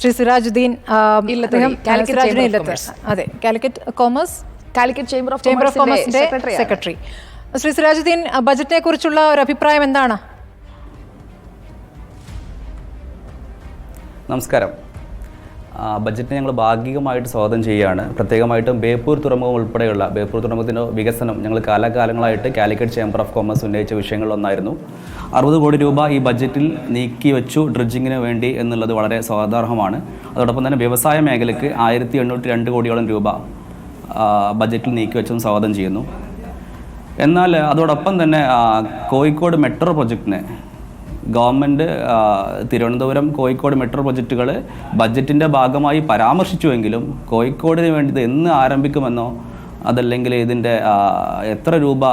ശ്രീ സിറാജുദ്ദീൻ. അതെ Calicut commerce Calicut chamber of chamber of കോമേഴ്സിന്റെ secretary Shri Sirajuddin ബജറ്റിനെ കുറിച്ചുള്ള ഒരു അഭിപ്രായം എന്താണ്? നമസ്കാരം. ബജറ്റിനെ ഞങ്ങൾ ഭാഗികമായിട്ട് സ്വാഗതം ചെയ്യുകയാണ്. പ്രത്യേകമായിട്ടും ബേപ്പൂർ തുറമുഖം ഉൾപ്പെടെയുള്ള ബേപ്പൂർ തുറമുഖത്തിന്റെ വികസനം ഞങ്ങൾ കാലാകാലങ്ങളായിട്ട് കാലിക്കറ്റ് ചേംബർ ഓഫ് കോമേഴ്സ് ഉന്നയിച്ച വിഷയങ്ങളിലൊന്നായിരുന്നു. അറുപത് കോടി രൂപ ഈ ബജറ്റിൽ നീക്കി വെച്ചു ഡ്രിഡ്ജിങ്ങിന് വേണ്ടി എന്നുള്ളത് വളരെ സ്വാഗതാർഹമാണ്. അതോടൊപ്പം തന്നെ വ്യവസായ മേഖലയ്ക്ക് ആയിരത്തി എണ്ണൂറ്റി രണ്ട് കോടിയോളം രൂപ ബജറ്റിൽ നീക്കി വെച്ചും സ്വാഗതം ചെയ്യുന്നു. എന്നാൽ അതോടൊപ്പം തന്നെ കോഴിക്കോട് മെട്രോ പ്രൊജക്റ്റിനെ ഗവൺമെന്റ് തിരുവനന്തപുരം കോഴിക്കോട് മെട്രോ പ്രൊജക്റ്റുകൾ ബഡ്ജറ്റിന്റെ ഭാഗമായി പരാമർശിച്ചുവെങ്കിലും കോഴിക്കോടിന് വേണ്ടി എന്ന് ആരംഭിക്കുമെന്നോ അതല്ലെങ്കിൽ ഇതിന്റെ എത്ര രൂപ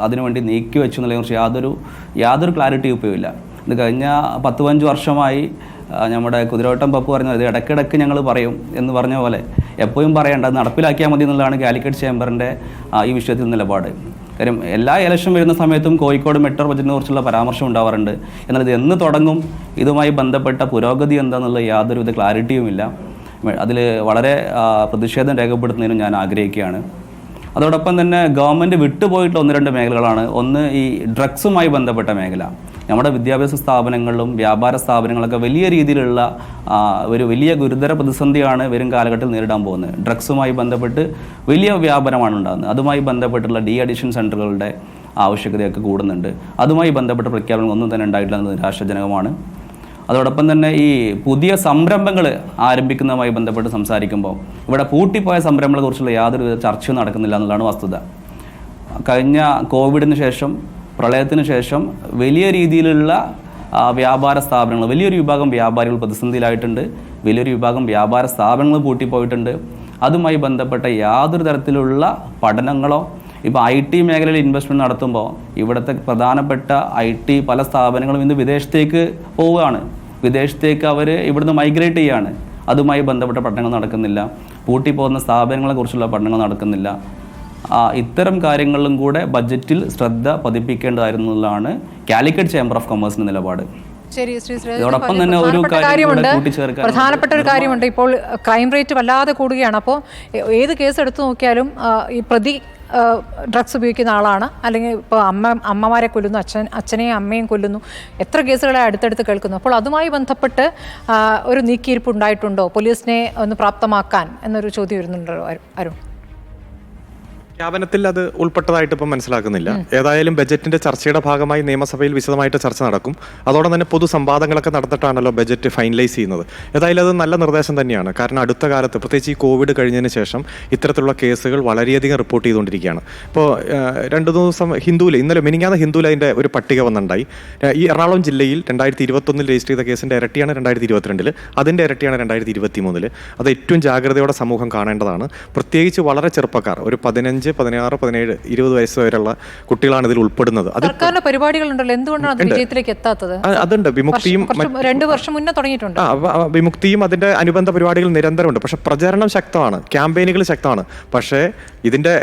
അതിനുവേണ്ടി നീക്കി വെച്ചു എന്നുള്ളതിനെ കുറിച്ച് യാതൊരു യാതൊരു ക്ലാരിറ്റി ഇപ്പോൾ ഇത് കഴിഞ്ഞ പത്ത് പതിനഞ്ച് വർഷമായി നമ്മുടെ കുതിരവട്ടം പപ്പ് പറഞ്ഞത് ഇത് ഇടയ്ക്കിടയ്ക്ക് ഞങ്ങൾ പറയും എന്ന് പറഞ്ഞ പോലെ എപ്പോഴും പറയേണ്ട അത് നടപ്പിലാക്കിയാൽ മതി എന്നുള്ളതാണ് കാലിക്കറ്റ് ചേംബറിന്റെ ഈ വിഷയത്തിൽ നിലപാട്. കാര്യം എല്ലാ ഇലക്ഷൻ വരുന്ന സമയത്തും കോഴിക്കോട് മെട്രോ ബജറ്റിനെ കുറിച്ചുള്ള പരാമർശം ഉണ്ടാവാറുണ്ട്. എന്നാൽ ഇത് എന്ന് തുടങ്ങും? ഇതുമായി ബന്ധപ്പെട്ട പുരോഗതി എന്താണെന്നുള്ള യാതൊരുവിധ ക്ലാരിറ്റിയുമില്ല. അതിൽ വളരെ പ്രതിഷേധം രേഖപ്പെടുത്തുന്നതിനും ഞാൻ ആഗ്രഹിക്കുകയാണ്. അതോടൊപ്പം തന്നെ ഗവൺമെന്റ് വിട്ടുപോയിട്ടുള്ള ഒന്ന് രണ്ട് മേഖലകളാണ്. ഒന്ന് ഈ ഡ്രഗ്സുമായി ബന്ധപ്പെട്ട മേഖല. നമ്മുടെ വിദ്യാഭ്യാസ സ്ഥാപനങ്ങളിലും വ്യാപാര സ്ഥാപനങ്ങളൊക്കെ വലിയ രീതിയിലുള്ള ഒരു വലിയ ഗുരുതര പ്രതിസന്ധിയാണ് വരും കാലഘട്ടത്തിൽ നേരിടാൻ പോകുന്നത്. ഡ്രഗ്സുമായി ബന്ധപ്പെട്ട് വലിയ വ്യാപനമാണ് ഉണ്ടാകുന്നത്. അതുമായി ബന്ധപ്പെട്ടുള്ള ഡി അഡിഷൻ സെന്ററുകളുടെ ആവശ്യകതയൊക്കെ കൂടുന്നുണ്ട്. അതുമായി ബന്ധപ്പെട്ട പ്രഖ്യാപനങ്ങൾ ഒന്നും തന്നെ ഉണ്ടായിട്ടില്ല എന്നത് നിരാശാജനകമാണ്. അതോടൊപ്പം തന്നെ ഈ പുതിയ സംരംഭങ്ങൾ ആരംഭിക്കുന്നതുമായി ബന്ധപ്പെട്ട് സംസാരിക്കുമ്പോൾ ഇവിടെ പൂട്ടിപ്പോയ സംരംഭങ്ങളെക്കുറിച്ചുള്ള യാതൊരു ചർച്ചയും നടക്കുന്നില്ല എന്നുള്ളതാണ് വസ്തുത. കഴിഞ്ഞ കോവിഡിന് ശേഷം പ്രളയത്തിന് ശേഷം വലിയ രീതിയിലുള്ള വ്യാപാര സ്ഥാപനങ്ങൾ വലിയൊരു വിഭാഗം വ്യാപാരികൾ പ്രതിസന്ധിയിലായിട്ടുണ്ട്. വലിയൊരു വിഭാഗം വ്യാപാര സ്ഥാപനങ്ങൾ പൂട്ടിപ്പോയിട്ടുണ്ട്. അതുമായി ബന്ധപ്പെട്ട യാതൊരു തരത്തിലുള്ള പഠനങ്ങളോ ഇപ്പോൾ ഐ ടി മേഖലയിൽ ഇൻവെസ്റ്റ്മെന്റ് നടത്തുമ്പോൾ ഇവിടുത്തെ പ്രധാനപ്പെട്ട ഐ ടി പല സ്ഥാപനങ്ങളും ഇന്ന് വിദേശത്തേക്ക് പോവുകയാണ്. വിദേശത്തേക്ക് അവർ ഇവിടുന്ന് മൈഗ്രേറ്റ് ചെയ്യുകയാണ് അതുമായി ബന്ധപ്പെട്ട പഠനങ്ങൾ നടക്കുന്നില്ല. പൂട്ടിപ്പോകുന്ന സ്ഥാപനങ്ങളെക്കുറിച്ചുള്ള പഠനങ്ങൾ നടക്കുന്നില്ല. ഇത്തരം കാര്യങ്ങളിലും കൂടെ ബജറ്റിൽ ശ്രദ്ധ പതിപ്പിക്കേണ്ടതായിരുന്നതാണ് കാലിക്കറ്റ് ചേംബർ ഓഫ് കൊമേഴ്സിന്റെ നിലപാട്. ഇതോടൊപ്പം തന്നെ ഒരു പ്രധാനപ്പെട്ട കാര്യമുണ്ട്. കൂട്ടിച്ചേർക്കാൻ പ്രധാനപ്പെട്ട ഒരു കാര്യമുണ്ട്. ഇപ്പോൾ ക്രൈം റേറ്റ് വല്ലാതെ കൂടുകയാണ്. അപ്പോൾ ഏത് കേസ് എടുത്തു നോക്കിയാലും ഈ പ്രതി ഡ്രഗ്സ് ഉപയോഗിക്കുന്ന ആളാണ്. അല്ലെങ്കിൽ ഇപ്പോൾ അമ്മ അമ്മമാരെ കൊല്ലുന്നു അച്ഛൻ അച്ഛനെയും അമ്മയും കൊല്ലുന്നു. എത്ര കേസുകളെ അടുത്തടുത്ത് കേൾക്കുന്നു. അപ്പോൾ അതുമായി ബന്ധപ്പെട്ട് ഒരു നീക്കിയിരിപ്പ് ഉണ്ടായിട്ടുണ്ടോ? പോലീസിനെ ഒന്ന് പ്രാപ്തമാക്കാൻ എന്നൊരു ചോദ്യം വരുന്നുണ്ടോ അരു- അരുൺ. ക്യാബിനറ്റിൽ അത് ഉൾപ്പെട്ടതായിട്ട് ഇപ്പം മനസ്സിലാക്കുന്നില്ല. ഏതായാലും ബജറ്റിന്റെ ചർച്ചയുടെ ഭാഗമായി നിയമസഭയിൽ വിശദമായിട്ട് ചർച്ച നടക്കും. അതോടെ തന്നെ പൊതു സംവാദങ്ങളൊക്കെ നടന്നിട്ടാണല്ലോ ബജറ്റ് ഫൈനലൈസ് ചെയ്യുന്നത്. ഏതായാലും അത് നല്ല നിർദ്ദേശം തന്നെയാണ്. കാരണം അടുത്ത കാലത്ത് പ്രത്യേകിച്ച് ഈ കോവിഡ് കഴിഞ്ഞതിന് ശേഷം ഇത്തരത്തിലുള്ള കേസുകൾ വളരെയധികം റിപ്പോർട്ട് ചെയ്തുകൊണ്ടിരിക്കുകയാണ്. ഇപ്പോൾ രണ്ട് ദിവസം ഹിന്ദുവിൽ ഇന്നലെ മിനിങ്ങാന്ന ഹിന്ദുവിൽ അതിന്റെ ഒരു പട്ടിക വന്നുണ്ടായി ഈ എറണാകുളം ജില്ലയിൽ രണ്ടായിരത്തി ഇരുപത്തൊന്നിൽ രജിസ്റ്റർ ചെയ്ത കേസിന്റെ ഇരട്ടിയാണ് രണ്ടായിരത്തി ഇരുപത്തിരണ്ടിൽ അതിന്റെ ഇരട്ടിയാണ് രണ്ടായിരത്തി ഇരുപത്തി മൂന്നിൽ അത് ഏറ്റവും ജാഗ്രതയോടെ സമൂഹം കാണേണ്ടതാണ്. പ്രത്യേകിച്ച് വളരെ ചെറുപ്പക്കാർ ഒരു പതിനഞ്ച് പതിനാറ് പതിനേഴ് ഇരുപത് വയസ്സ് വരെയുള്ള കുട്ടികളാണ് ഇതിൽ ഉൾപ്പെടുന്നത്. അത് സർക്കാരിന്റെ പരിപാടികളുണ്ടല്ലോ എന്തുകൊണ്ടാണ് അത് വിജയത്തിലേക്ക് എത്താത്തത്? അതുണ്ട്. വിമുക്തിയും രണ്ട് വർഷം മുന്നേ തുടങ്ങിയിട്ടുണ്ട്. വിമുക്തിയും അതിന്റെ അനുബന്ധ പരിപാടികൾ നിരന്തരമുണ്ട്. പക്ഷെ പ്രചരണം ശക്തമാണ് ക്യാമ്പയിനുകൾ ശക്തമാണ്. പക്ഷേ ഇതിന്റെ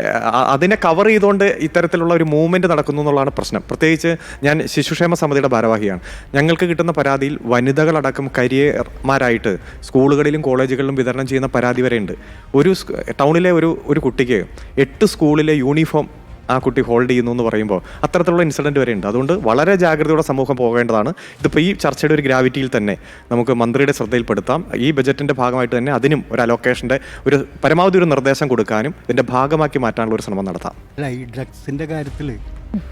അതിനെ കവർ ചെയ്തുകൊണ്ട് ഇത്തരത്തിലുള്ള ഒരു മൂവ്മെന്റ് നടക്കുന്നു എന്നുള്ളതാണ് പ്രശ്നം. പ്രത്യേകിച്ച് ഞാൻ ശിശുക്ഷേമ സമിതിയുടെ ഭാരവാഹിയാണ്. ഞങ്ങൾക്ക് കിട്ടുന്ന പരാതിയിൽ വനിതകളടക്കം കരിയർമാരായിട്ട് സ്കൂളുകളിലും കോളേജുകളിലും വിതരണം ചെയ്യുന്ന പരാതി വരെയുണ്ട്. ഒരു ടൗണിലെ ഒരു ഒരു കുട്ടിക്ക് എട്ട് സ്കൂളിലെ യൂണിഫോം ആ കുട്ടി ഹോൾഡ് ചെയ്യുന്നു എന്ന് പറയുമ്പോൾ അത്തരത്തിലുള്ള ഇൻസിഡന്റ് വരെ ഉണ്ട്. അതുകൊണ്ട് വളരെ ജാഗ്രതയോടെ സമൂഹം പോകേണ്ടതാണ്. ഇതിപ്പോൾ ഈ ചർച്ചയുടെ ഒരു ഗ്രാവിറ്റിയിൽ തന്നെ നമുക്ക് മന്ത്രിയുടെ ശ്രദ്ധയിൽപ്പെടുത്താം. ഈ ബജറ്റിന്റെ ഭാഗമായിട്ട് തന്നെ അതിനും ഒരു അലോക്കേഷന്റെ ഒരു പരമാവധി ഒരു നിർദ്ദേശം കൊടുക്കാനും ഇതിന്റെ ഭാഗമാക്കി മാറ്റാനുള്ള ഒരു ശ്രമം നടത്താം. അല്ല ഈ ഡ്രഗ്സിന്റെ കാര്യത്തിൽ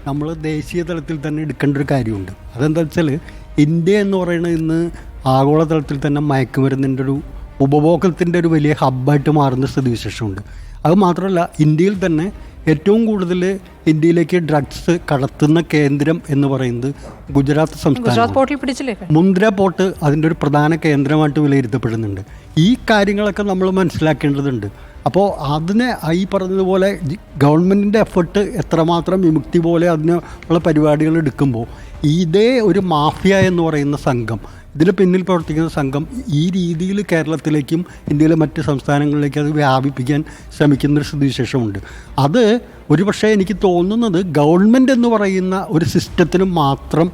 നമ്മൾ ദേശീയ തലത്തിൽ തന്നെ എടുക്കേണ്ട ഒരു കാര്യമുണ്ട്. അതെന്താ വെച്ചാൽ ഇന്ത്യ എന്ന് പറയുന്നത് ഇന്ന് ആഗോളതലത്തിൽ തന്നെ മയക്കുമരുന്നിന്റെ ഒരു ഉപഭോഗത്തിന്റെ ഒരു വലിയ ഹബ്ബായിട്ട് മാറുന്ന സ്ഥിതിവിശേഷമുണ്ട്. അത് മാത്രമല്ല ഇന്ത്യയിൽ തന്നെ ഏറ്റവും കൂടുതൽ ഇന്ത്യയിലേക്ക് ഡ്രഗ്സ് കടത്തുന്ന കേന്ദ്രം എന്ന് പറയുന്നത് ഗുജറാത്ത് സംസ്ഥാനം മുന്ദ്ര പോർട്ട് അതിന്റെ ഒരു പ്രധാന കേന്ദ്രമായിട്ട് വിലയിരുത്തപ്പെടുന്നുണ്ട്. ഈ കാര്യങ്ങളൊക്കെ നമ്മൾ മനസ്സിലാക്കേണ്ടതുണ്ട്. അപ്പോൾ അതിനെ ഈ പറഞ്ഞതുപോലെ ഗവൺമെന്റിന്റെ എഫർട്ട് എത്രമാത്രം വിമുക്തി പോലെ അതിനുള്ള പരിപാടികൾ എടുക്കുമ്പോൾ ഇതേ ഒരു മാഫിയ എന്ന് പറയുന്ന സംഘം ഇതിന് പിന്നിൽ പ്രവർത്തിക്കുന്ന സംഘം ഈ രീതിയിൽ കേരളത്തിലേക്കും ഇന്ത്യയിലെ മറ്റ് സംസ്ഥാനങ്ങളിലേക്കും അത് വ്യാപിപ്പിക്കാൻ ശ്രമിക്കുന്നൊരു സ്ഥിതിവിശേഷമുണ്ട്. അത് ഒരുപക്ഷെ എനിക്ക് തോന്നുന്നത് ഗവൺമെന്റ് എന്ന് പറയുന്ന ഒരു സിസ്റ്റത്തിന് മാത്രം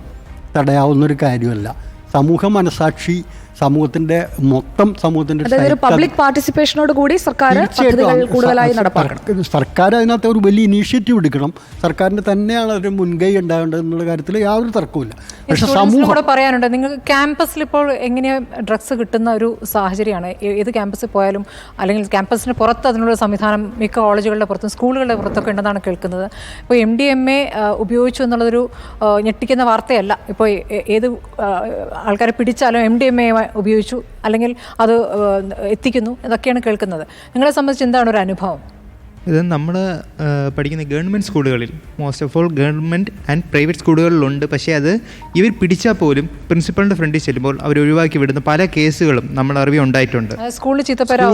തടയാവുന്ന ഒരു കാര്യമല്ല. സമൂഹ മനസാക്ഷി സമൂഹത്തിന്റെ മൊത്തം സമൂഹത്തിന്റെ പബ്ലിക് പാർട്ടിസിപ്പേഷനോട് കൂടി സർക്കാർ കൂടുതലായി നടപ്പാക്കണം. സർക്കാർ- അതിനകത്ത് ഒരു വലിയ ഇനീഷ്യേറ്റീവ് എടുക്കണം. സർക്കാരിന്റെ തന്നെയാണ് ഒരു മുൻകൈ ഉണ്ടാവേണ്ടത് എന്നുള്ള കാര്യത്തിൽ യാതൊരു തർക്കവുമില്ല. പക്ഷെ സമൂഹം പറയാനുണ്ട് നിങ്ങൾക്ക് ക്യാമ്പസിൽ ഇപ്പോൾ എങ്ങനെയാ ഡ്രഗ്സ് കിട്ടുന്ന ഒരു സാഹചര്യമാണ്? ഏത് ക്യാമ്പസിൽ പോയാലും അല്ലെങ്കിൽ ക്യാമ്പസിന് പുറത്ത് അതിനുള്ള സംവിധാനം മിക്ക കോളേജുകളുടെ പുറത്തും സ്കൂളുകളുടെ പുറത്തൊക്കെ ഉണ്ടെന്നാണ് കേൾക്കുന്നത്. ഇപ്പോൾ എം ഡി എം എ ഉപയോഗിച്ചു എന്നുള്ളതൊരു ഞെട്ടിക്കുന്ന വാർത്തയല്ല. ഇപ്പോൾ ഏത് ആൾക്കാരെ പിടിച്ചാലും എം ഡി എം എ ഉപയോഗിച്ചു അല്ലെങ്കിൽ അത് എത്തിക്കുന്നു എന്നൊക്കെയാണ് കേൾക്കുന്നത്. നിങ്ങളെ സംബന്ധിച്ച് എന്താണ് ഒരു അനുഭവം? ഇത് നമ്മൾ പഠിക്കുന്ന ഗവൺമെന്റ് സ്കൂളുകളിൽ most of all government and private സ്കൂളുകളിലുണ്ട്. പക്ഷേ അത് ഇവർ പിടിച്ചാൽ പോലും പ്രിൻസിപ്പളിന്റെ ഫ്രണ്ടിൽ ചെല്ലുമ്പോൾ അവർ ഒഴിവാക്കി വിടുന്ന പല കേസുകളും നമ്മൾ അറിവ് ഉണ്ടായിട്ടുണ്ട്.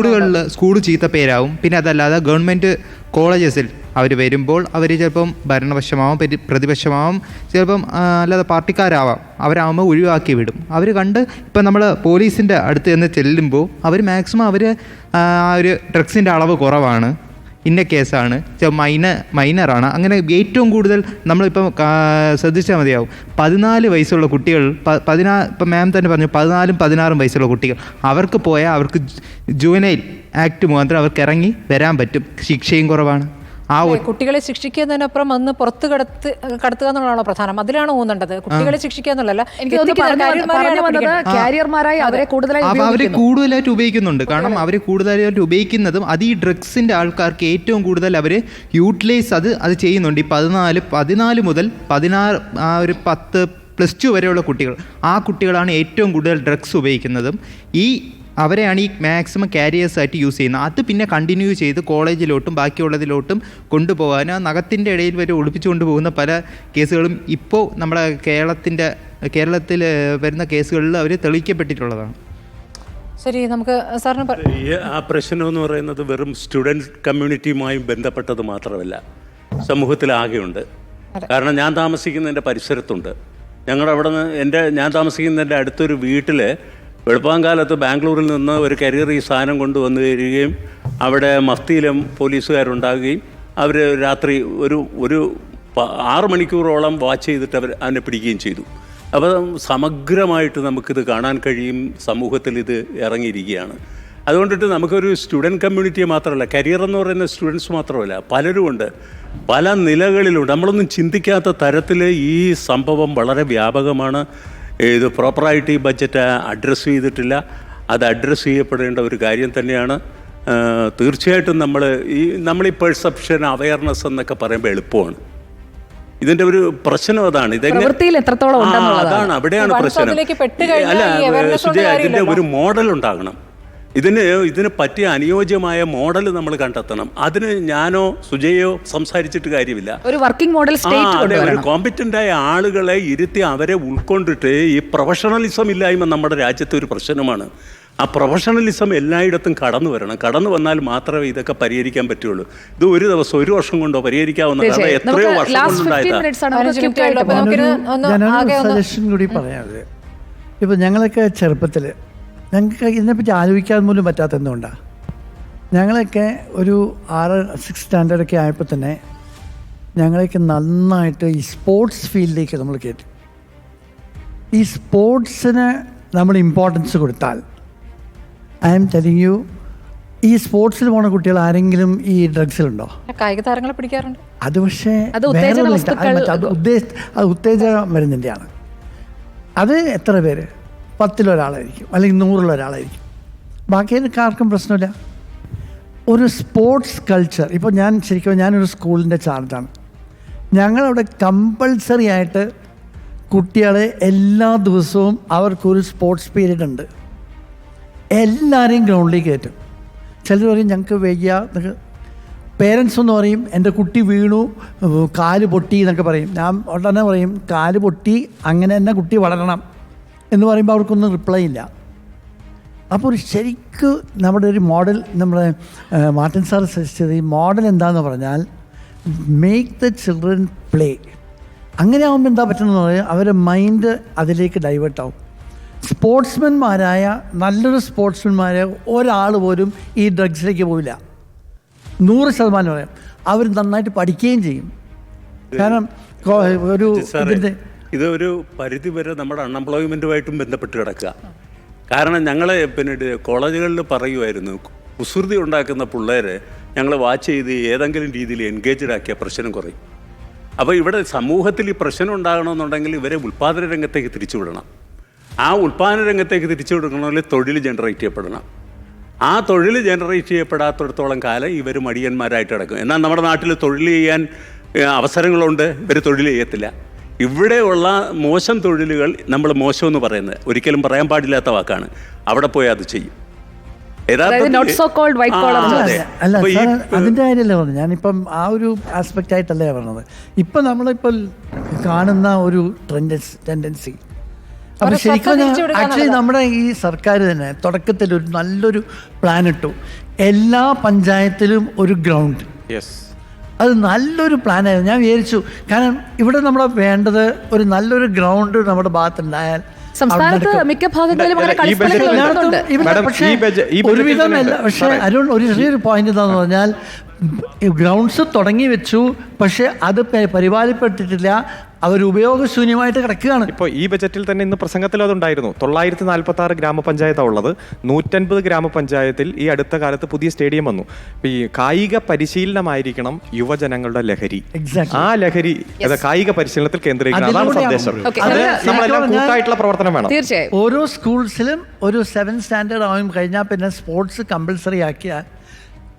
സ്കൂളുകളിൽ സ്കൂൾ ചീത്തപ്പേരാവും പിന്നെ അതല്ലാതെ ഗവൺമെന്റ് കോളേജസിൽ അവർ വരുമ്പോൾ അവർ ചിലപ്പം ഭരണപക്ഷമാവും പരി- പ്രതിപക്ഷമാവും ചിലപ്പം അല്ലാതെ പാർട്ടിക്കാരാവാം. അവരാകുമ്പോൾ ഒഴിവാക്കി വിടും. അവർ കണ്ട് ഇപ്പം നമ്മൾ പോലീസിന്റെ അടുത്ത് ചെന്ന് ചെല്ലുമ്പോൾ അവർ മാക്സിമം അവർ ആ ഒരു ഡ്രഗ്സിന്റെ അളവ് കുറവാണ്. ഇന്ന കേസാണ്. മൈന മൈനറാണ്. അങ്ങനെ ഏറ്റവും കൂടുതൽ നമ്മളിപ്പം ശ്രദ്ധിച്ചാൽ മതിയാവും. പതിനാല് വയസ്സുള്ള കുട്ടികൾ പതിനാ ഇപ്പം മാം തന്നെ പറഞ്ഞു പതിനാലും പതിനാറും വയസ്സുള്ള കുട്ടികൾ. അവർക്ക് പോയാൽ അവർക്ക് ജുവനൈൽ ആക്ട് മുഖാന്തരം അവർക്ക് ഇറങ്ങി വരാൻ പറ്റും. ശിക്ഷയും കുറവാണ്. ആ കുട്ടികളെ ശിക്ഷിക്കുന്നതിനപ്പുറം അന്ന് പുറത്ത് കടത്ത് കടത്തുക എന്നുള്ളതാണോ പ്രധാനം. അതിലാണ് ഊന്നേണ്ടത് കുട്ടികളെ ശിക്ഷിക്കുക എന്നുള്ളതല്ല. അവരെ കൂടുതലായിട്ട് ഉപയോഗിക്കുന്നുണ്ട്. കാരണം അവർ കൂടുതലായിട്ട് ഉപയോഗിക്കുന്നതും അത് ഈ ഡ്രഗ്സിന്റെ ആൾക്കാർക്ക് ഏറ്റവും കൂടുതൽ അവർ യൂട്ടിലൈസ് അത് അത് ചെയ്യുന്നുണ്ട്. ഈ പതിനാല് പതിനാല് മുതൽ പതിനാറ് ആ ഒരു പത്ത് പ്ലസ് ടു വരെയുള്ള കുട്ടികൾ. ആ കുട്ടികളാണ് ഏറ്റവും കൂടുതൽ ഡ്രഗ്സ് ഉപയോഗിക്കുന്നതും. ഈ അവരെയാണ് ഈ മാക്സിമം കാരിയേഴ്സ് ആയിട്ട് യൂസ് ചെയ്യുന്നത്. അത് പിന്നെ കണ്ടിന്യൂ ചെയ്ത് കോളേജിലോട്ടും ബാക്കിയുള്ളതിലോട്ടും കൊണ്ടുപോകാൻ ആ നഖത്തിന്റെ ഇടയിൽ വരെ ഒളിപ്പിച്ചു കൊണ്ടുപോകുന്ന പല കേസുകളും ഇപ്പോൾ നമ്മുടെ കേരളത്തിന്റെ കേരളത്തിൽ വരുന്ന കേസുകളിൽ അവർ തെളിയിക്കപ്പെട്ടിട്ടുള്ളതാണ്. ശരി നമുക്ക് സാറിന് ആ പ്രശ്നം എന്ന് പറയുന്നത് വെറും സ്റ്റുഡന്റ് കമ്മ്യൂണിറ്റിയുമായും ബന്ധപ്പെട്ടത് മാത്രമല്ല സമൂഹത്തിലാകെയുണ്ട്. കാരണം ഞാൻ താമസിക്കുന്നതിന്റെ പരിസരത്തുണ്ട്. ഞങ്ങളുടെ അവിടെ നിന്ന് എന്റെ ഞാൻ താമസിക്കുന്നതിന്റെ അടുത്തൊരു വീട്ടിൽ വെളുപ്പാങ്കാലത്ത് ബാംഗ്ലൂരിൽ നിന്ന് ഒരു കരിയർ ഈ സാധനം കൊണ്ടുവന്നു തരികയും അവിടെ മഫ്തിയിലും പോലീസുകാരുണ്ടാകുകയും അവർ രാത്രി ഒരു ഒരു ആറ് മണിക്കൂറോളം വാച്ച് ചെയ്തിട്ട് അവർ അതിനെ പിടിക്കുകയും ചെയ്തു. അപ്പോൾ സമഗ്രമായിട്ട് നമുക്കിത് കാണാൻ കഴിയും സമൂഹത്തിൽ ഇത് ഇറങ്ങിയിരിക്കുകയാണ്. അതുകൊണ്ടിട്ട് നമുക്കൊരു സ്റ്റുഡന്റ് കമ്മ്യൂണിറ്റി മാത്രമല്ല കരിയർ എന്ന് പറയുന്ന സ്റ്റുഡൻസ് മാത്രമല്ല പലരുമുണ്ട് പല നിലകളിലുണ്ട്. നമ്മളൊന്നും ചിന്തിക്കാത്ത തരത്തിൽ ഈ സംഭവം വളരെ വ്യാപകമാണ്. ഇത് പ്രോപ്പറായിട്ട് ഈ ബഡ്ജറ്റ് അഡ്രസ്സ് ചെയ്തിട്ടില്ല. അത് അഡ്രസ്സ് ചെയ്യപ്പെടേണ്ട ഒരു കാര്യം തന്നെയാണ്. തീർച്ചയായിട്ടും നമ്മൾ ഈ നമ്മൾ ഈ പെർസെപ്ഷൻ അവയർനെസ് എന്നൊക്കെ പറയുമ്പോൾ എളുപ്പമാണ്. ഇതിന്റെ ഒരു പ്രശ്നം അതാണ്. ഇതെങ്ങനെ- അതാണ്. അവിടെയാണ് പ്രശ്നം. അല്ല ഇതിന്റെ ഒരു മോഡൽ ഉണ്ടാകണം. ഇതിന് ഇതിന് പറ്റിയ അനുയോജ്യമായ മോഡൽ നമ്മൾ കണ്ടെത്തണം. അതിന് ഞാനോ സുജയോ സംസാരിച്ചിട്ട് കാര്യമില്ല. ഒരു വർക്കിംഗ് മോഡൽ അതെ ഒരു കോമ്പറ്റന്റ് ആയ ആളുകളെ ഇരുത്തി അവരെ ഉൾക്കൊണ്ടിട്ട് ഈ പ്രൊഫഷണലിസം ഇല്ലായ്മ നമ്മുടെ രാജ്യത്തെ ഒരു പ്രശ്നമാണ്. ആ പ്രൊഫഷണലിസം എല്ലായിടത്തും കടന്നു വരണം. കടന്നു വന്നാൽ മാത്രമേ ഇതൊക്കെ പരിഹരിക്കാൻ പറ്റുള്ളൂ. ഇത് ഒരു ദിവസം ഒരു വർഷം കൊണ്ടോ പരിഹരിക്കാവുന്ന കാരണം എത്രയോ വർഷം ലാസ്റ്റ് ഫിഫ്റ്റീൻ കൊണ്ടുണ്ടായതാ മിനിറ്റ്സ് ആണ്. നമുക്ക് പതിനഞ്ച് ക്വിക്ക് മിനിറ്റ് ആയിട്ട് അപ്പോൾ പോകാം. നമുക്കിത് ഒന്ന് ഞാനൊരു ആകെ ഒന്ന് സജഷൻ കൂടി പറയാത് ഇപ്പോൾ ഞങ്ങളൊക്കെ ചെറുപ്പത്തിൽ ഞങ്ങൾക്ക് ഇതിനെപ്പറ്റി ആലോചിക്കാൻ പോലും പറ്റാത്ത എന്തുകൊണ്ടാണ് ഞങ്ങളൊക്കെ ഒരു ആറ് സിക്സ് സ്റ്റാൻഡേർഡൊക്കെ ആയപ്പോൾ തന്നെ ഞങ്ങളെയൊക്കെ നന്നായിട്ട് ഈ സ്പോർട്സ് ഫീൽഡിലേക്ക് നമ്മൾ കയറ്റി. ഈ സ്പോർട്സിന് നമ്മൾ ഇമ്പോർട്ടൻസ് കൊടുത്താൽ ഐ എം ടെലിങ് യു ഈ സ്പോർട്സിൽ പോണ കുട്ടികൾ ആരെങ്കിലും ഈ ഡ്രഗ്സിലുണ്ടോ കായിക താരങ്ങളെ പിടിക്കാറുണ്ട്. അത് പക്ഷേ അത് ഉത്തേജനം വരുന്നതിന്റെയാണ് അത് ഉദ്ദേശ അത് ഉത്തേജന മരുന്നിന്റെയാണ് അത് എത്ര പേര്? പത്തിലൊരാളായിരിക്കും അല്ലെങ്കിൽ നൂറിലൊരാളായിരിക്കും. ബാക്കി ആർക്കും പ്രശ്നമില്ല. ഒരു സ്പോർട്സ് കൾച്ചർ ഇപ്പോൾ ഞാൻ ശരിക്കും ഞാനൊരു സ്കൂളിന്റെ ചാർജാണ് ഞങ്ങളവിടെ കമ്പൾസറി ആയിട്ട് കുട്ടികളെ എല്ലാ ദിവസവും അവർക്കൊരു സ്പോർട്സ് പീരീഡ് ഉണ്ട്. എല്ലാവരെയും ഗ്രൗണ്ടിലേക്ക് കയറ്റും. ചിലർ പറയും ഞങ്ങൾക്ക് വയ്യ പേരൻസ് എന്ന് പറയും എന്റെ കുട്ടി വീണു കാൽ പൊട്ടി എന്നൊക്കെ പറയും. ഞാൻ ഉടനെ പറയും കാൽ പൊട്ടി അങ്ങനെ തന്നെ കുട്ടി വളരണം. എന്ന് പറയുമ്പോൾ അവർക്കൊന്നും റിപ്ലൈ ഇല്ല. അപ്പോൾ ഒരു ശരിക്ക് നമ്മുടെ ഒരു മോഡൽ നമ്മുടെ മാർട്ടിൻ സാർ സജസ്റ്റ് ചെയ്ത ഈ മോഡൽ എന്താണെന്ന് പറഞ്ഞാൽ മേക്ക് ദ ചിൽഡ്രൻ പ്ലേ അങ്ങനെ ആകുമ്പോൾ എന്താ പറ്റുന്നത് പറഞ്ഞാൽ അവരുടെ മൈൻഡ് അതിലേക്ക് ഡൈവേർട്ട് ആവും. സ്പോർട്സ്മാൻമാരായ നല്ലൊരു സ്പോർട്സ്മാൻമാരെ ഒരാൾ പോലും ഈ ഡ്രഗ്സിലേക്ക് പോവില്ല. നൂറ് ശതമാനം പറയാം അവർ നന്നായിട്ട് പഠിക്കുകയും ചെയ്യും. കാരണം ഒരു ഇതിന്റെ ഇത് ഒരു പരിധി വരെ നമ്മുടെ അൺഎംപ്ലോയ്മെന്റുമായിട്ടും ബന്ധപ്പെട്ട് കിടക്കുക. കാരണം ഞങ്ങൾ പിന്നെ കോളേജുകളിൽ പറയുമായിരുന്നു കുസൃതി ഉണ്ടാക്കുന്ന പിള്ളേരെ ഞങ്ങൾ വാച്ച് ചെയ്ത് ഏതെങ്കിലും രീതിയിൽ എൻഗേജ്ഡ് ആക്കിയ പ്രശ്നം കുറയും. അപ്പോൾ ഇവിടെ സമൂഹത്തിൽ ഈ പ്രശ്നം ഉണ്ടാകണമെന്നുണ്ടെങ്കിൽ ഇവരെ ഉൽപ്പാദന രംഗത്തേക്ക് തിരിച്ചുവിടണം ആ ഉൽപ്പാദന രംഗത്തേക്ക് തിരിച്ചുവിടണമെങ്കിൽ തൊഴിൽ ജനറേറ്റ് ചെയ്യപ്പെടണം. ആ തൊഴിൽ ജനറേറ്റ് ചെയ്യപ്പെടാത്തിടത്തോളം കാലം ഇവർ മടിയന്മാരായിട്ട് കിടക്കും. എന്നാൽ നമ്മുടെ നാട്ടിൽ തൊഴിൽ ചെയ്യാൻ അവസരങ്ങളുണ്ട് ഇവർ തൊഴിൽ ചെയ്യത്തില്ല. ഇവിടെയുള്ള മോശം തൊഴിലുകൾ നമ്മൾ മോശം എന്ന് പറയുന്നത്. ഒരിക്കലും പറയാൻ പാടില്ലാത്ത വാക്കാണ്. അവിടെ പോയി അത് ചെയ്യും. യഥാർത്ഥത്തിൽ- not so called white collar ആ, jobs. അതെ. അല്ല അതിന്റെ കാര്യമല്ലേ പറഞ്ഞു ഞാനിപ്പം ആ ഒരു ആസ്പെക്റ്റ് ആയിട്ടല്ലേ പറഞ്ഞത്. ഇപ്പൊ നമ്മളിപ്പോൾ കാണുന്ന ഒരു ടെൻഡൻസി അപ്പൊ ശരിക്കും ആക്ച്വലി നമ്മുടെ ഈ സർക്കാർ തന്നെ തുടക്കത്തിൽ ഒരു നല്ലൊരു പ്ലാൻ ഇട്ടു. എല്ലാ പഞ്ചായത്തിലും ഒരു ഗ്രൗണ്ട് യെസ് അത് നല്ലൊരു പ്ലാനായിരുന്നു ഞാൻ വിചാരിച്ചു കാരണം ഇവിടെ നമ്മളെ വേണ്ടത് ഒരു നല്ലൊരു ഗ്രൗണ്ട് നമ്മുടെ ഭാഗത്തുണ്ടായാൽ സംസ്ഥാനത്ത് മിക്ക ഭാഗങ്ങളിലും ഒരുവിധം പക്ഷേ അരുൺ ഒരു ചെറിയൊരു പോയിന്റ് എന്താണെന്ന് പറഞ്ഞാൽ ഗ്രൗണ്ട്സ് തുടങ്ങി വെച്ചു പക്ഷെ അത് പരിപാലിപ്പെട്ടിട്ടില്ല അവർ ഉപയോഗശൂന്യമായിട്ട് കിടക്കുകയാണ്. ഇപ്പോൾ ഈ ബജറ്റിൽ തന്നെ ഇന്ന് പ്രസംഗത്തിൽ അതുണ്ടായിരുന്നു. തൊള്ളായിരത്തി നാൽപ്പത്തി ആറ് ഗ്രാമപഞ്ചായത്താണ് ഉള്ളത്. നൂറ്റൻപത് ഗ്രാമപഞ്ചായത്തിൽ ഈ അടുത്ത കാലത്ത് പുതിയ സ്റ്റേഡിയം വന്നു. ഈ കായിക പരിശീലനമായിരിക്കണം യുവജനങ്ങളുടെ ലഹരി. ആ ലഹരി കായിക പരിശീലനത്തിൽ കേന്ദ്രീകരിക്കണം. അതാണ് സന്ദേശം. നമ്മളെല്ലാം കൂട്ടായിട്ടുള്ള പ്രവർത്തനം വേണം. തീർച്ചയായും. ഓരോ സ്കൂൾസിലും ഒരു സെവൻ സ്റ്റാൻഡേർഡ് ആവും. കഴിഞ്ഞാൽ പിന്നെ സ്പോർട്സ് കമ്പൽസറി ആക്കിയാൽ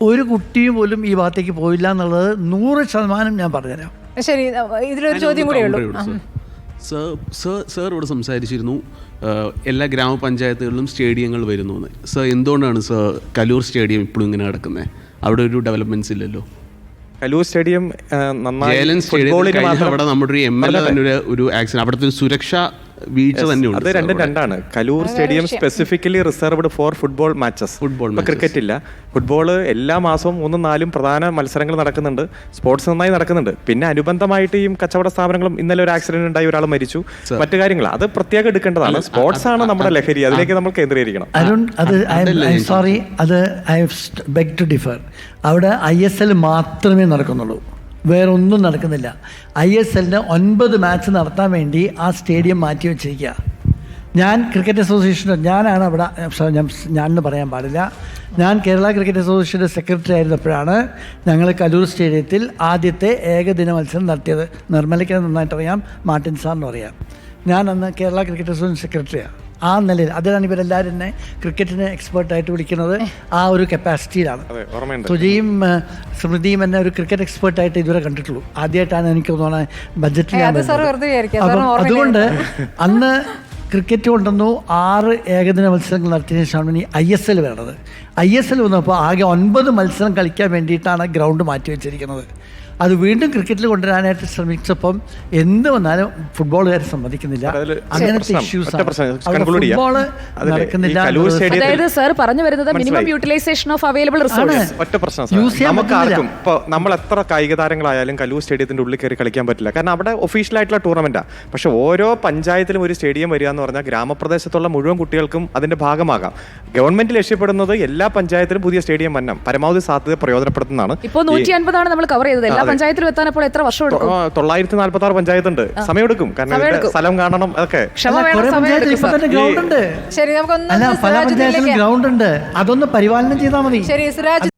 ഒരു കുട്ടിയും പോലും ഈ ഭാഗത്തേക്ക് പോയില്ല എന്നുള്ളത് നൂറ് ശതമാനം ഞാൻ പറഞ്ഞുതരാം. ശരി ഇതിലൊരു ചോദ്യം കൂടെ ഉള്ളൂ. സർ സർ സർ ഇവിടെ സംസാരിച്ചിരുന്നു എല്ലാ ഗ്രാമപഞ്ചായത്തുകളിലും സ്റ്റേഡിയങ്ങൾ വരുന്നു എന്ന് സർ എന്തുകൊണ്ടാണ് സർ കലൂർ സ്റ്റേഡിയം ഇപ്പോഴും ഇങ്ങനെ നടക്കുന്നത് അവിടെ ഒരു ഡെവലപ്മെന്റ്സ് ഇല്ലല്ലോ. കലൂർ സ്റ്റേഡിയം നന്നായി ഫുട്ബോളിന് മാത്രം അവിടെ നമ്മുടെ ഒരു എം എൽ എ തന്നെ ഒരു ഒരു ആക്സിഡന്റ് അവിടുത്തെ ഒരു സുരക്ഷ വീഴ്ച തന്നെയുണ്ട് അത് രണ്ടും രണ്ടാണ്. Kaloor stadium specifically reserved for football matches football cricket ഇല്ല. ഫുട്ബോൾ എല്ലാ മാസവും മൂന്നും നാലും പ്രധാന മത്സരങ്ങൾ നടക്കുന്നുണ്ട്. സ്പോർട്സ് നന്നായി നടക്കുന്നുണ്ട്. പിന്നെ അനുബന്ധമായിട്ട് ഈ കച്ചവട സ്ഥാപനങ്ങളും ഇന്നലെ ഒരു ആക്സിഡന്റ് ഉണ്ടായി ഒരാൾ മരിച്ചു. മറ്റു കാര്യങ്ങൾ. അത് പ്രത്യേകം എടുക്കേണ്ടതാണ്. സ്പോർട്സ് ആണ് നമ്മുടെ ലഹരി. അതിലേക്ക് നമ്മൾ കേന്ദ്രീകരിക്കണം. അരുൺ അത് സോറി അത് ഐ ബെഗ് ടു ഡിഫർ അവിടെ ഐ എസ് എൽ മാത്രമേ നടക്കുന്നുള്ളൂ. വേറെ ഒന്നും നടക്കുന്നില്ല. ഐ എസ് എല്ലിന് ഒൻപത് മാച്ച് നടത്താൻ വേണ്ടി ആ സ്റ്റേഡിയം മാറ്റി വെച്ചിരിക്കുക ഞാൻ ക്രിക്കറ്റ് അസോസിയേഷന്റെ ഞാനാണ് അവിടെ ഞാൻ ഞാനെന്ന് പറയാൻ പാടില്ല. ഞാൻ കേരള ക്രിക്കറ്റ് അസോസിയേഷന്റെ സെക്രട്ടറി ആയിരുന്നപ്പോഴാണ് ഞങ്ങൾ കലൂർ സ്റ്റേഡിയത്തിൽ ആദ്യത്തെ ഏകദിന മത്സരം നടത്തിയത്. നിർമ്മലയ്ക്ക് നന്നായിട്ട് അറിയാം മാർട്ടിൻ സാറിനും അറിയാം. ഞാൻ അന്ന് കേരള ക്രിക്കറ്റ് അസോസിയേഷൻ സെക്രട്ടറിയാണ് ആ നിലയിൽ. അതിലാണ് ഇവരെല്ലാവരും എന്നെ ക്രിക്കറ്റിന് എക്സ്പേർട്ടായിട്ട് വിളിക്കുന്നത്. ആ ഒരു കപ്പാസിറ്റിയിലാണ് അതെ ഓർമ്മയുണ്ട്. സുജിയും സ്മൃതിയും എന്നെ ഒരു ക്രിക്കറ്റ് എക്സ്പേർട്ടായിട്ട് ഇതുവരെ കണ്ടിട്ടുള്ളൂ. ആദ്യമായിട്ടാണ് എനിക്ക് തോന്നുന്നത്. അപ്പം അതുകൊണ്ട് അന്ന് ക്രിക്കറ്റ് കൊണ്ടുവന്നു. ആറ് ഏകദിന മത്സരങ്ങൾ നടത്തിയതിനു ശേഷമാണ് ഇനി ഐ എസ് എൽ വേണ്ടത്. ഐ എസ് എൽ വന്നപ്പോൾ ആകെ ഒൻപത് മത്സരം കളിക്കാൻ വേണ്ടിയിട്ടാണ് ഗ്രൗണ്ട് മാറ്റി വെച്ചിരിക്കുന്നത്. അത് വീണ്ടും ക്രിക്കറ്റിൽ കൊണ്ടുവരാനായിട്ട് ശ്രമിച്ചപ്പം എന്ത് വന്നാലും ഫുട്ബോളുകാർ സമ്മതിക്കുന്നില്ല. അങ്ങനത്തെ ഇഷ്യൂസ് നടക്കുന്നില്ല അതായത് സാർ പറഞ്ഞു വരുന്നത് മിനിമം യൂട്ടിലൈസേഷൻ ഓഫ് അവൈലബിൾ ആണ്. ഒറ്റ പ്രശ്നം ഇപ്പോൾ നമ്മൾ എത്ര കായിക താരങ്ങളായാലും കലൂർ സ്റ്റേഡിയത്തിന്റെ ഉള്ളിൽ കയറി കളിക്കാൻ പറ്റില്ല. കാരണം അവിടെ ഒഫീഷ്യൽ ആയിട്ടുള്ള ടൂർണമെന്റാണ് പക്ഷെ ഓരോ പഞ്ചായത്തിലും ഒരു സ്റ്റേഡിയം വരിക എന്ന് പറഞ്ഞാൽ ഗ്രാമപ്രദേശത്തുള്ള മുഴുവൻ കുട്ടികൾക്കും അതിന്റെ ഭാഗമാകാം. ഗവൺമെന്റ് ലക്ഷ്യപ്പെടുന്നത് എല്ലാ പഞ്ചായത്തിലും പുതിയ സ്റ്റേഡിയം വന്നം പരമാവധി സാധ്യത പ്രയോജനപ്പെടുത്തുന്നതാണ് ഇപ്പോൾ നൂറ്റി അൻപതാണ് നമ്മൾ കവർ ചെയ്തത്. എല്ലാ അതെ. എത്താനപ്പോൾ എത്താൻ അപ്പോൾ എത്ര വർഷം എടുക്കും? തൊള്ളായിരത്തി നാല്പത്തി ആറ് പഞ്ചായത്തുണ്ട് സമയമെടുക്കും. കാരണം. സ്ഥലം കാണണം അതൊക്കെ. സമയം പഞ്ചായത്തിൽ ശരി നമുക്കൊന്ന് ഗ്രൗണ്ട് ഉണ്ട്. അതൊന്ന് പരിപാലനം ചെയ്താൽ മതി. ശരി സിറാജ്